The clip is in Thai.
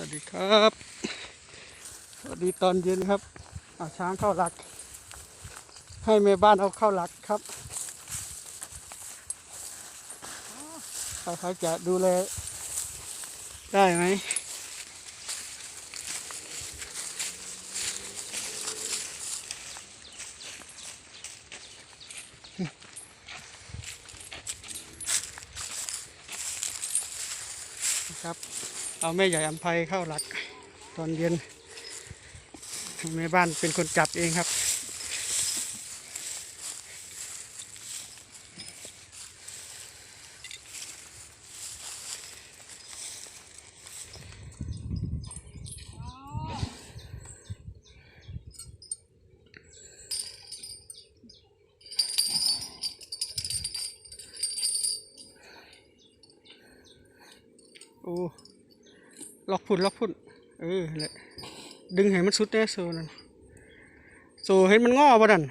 สวัสดีครับ สวัสดีตอนเย็นครับ เอาช้างเข้าหลัก ให้แม่บ้านเอาเข้าหลักครับเขาเขาจะดูแลได้ไหม ครับ เอาแม่ใหญ่อัมภัยเข้าหลักตอนเย็นให้แม่บ้านเป็นคนจับเองครับ อ้ล็อกพุ่นล็อกพุ่นเออแหละดึงให้มันสุดแน่โซนั่นโซเห็นมันงอบ่ดัน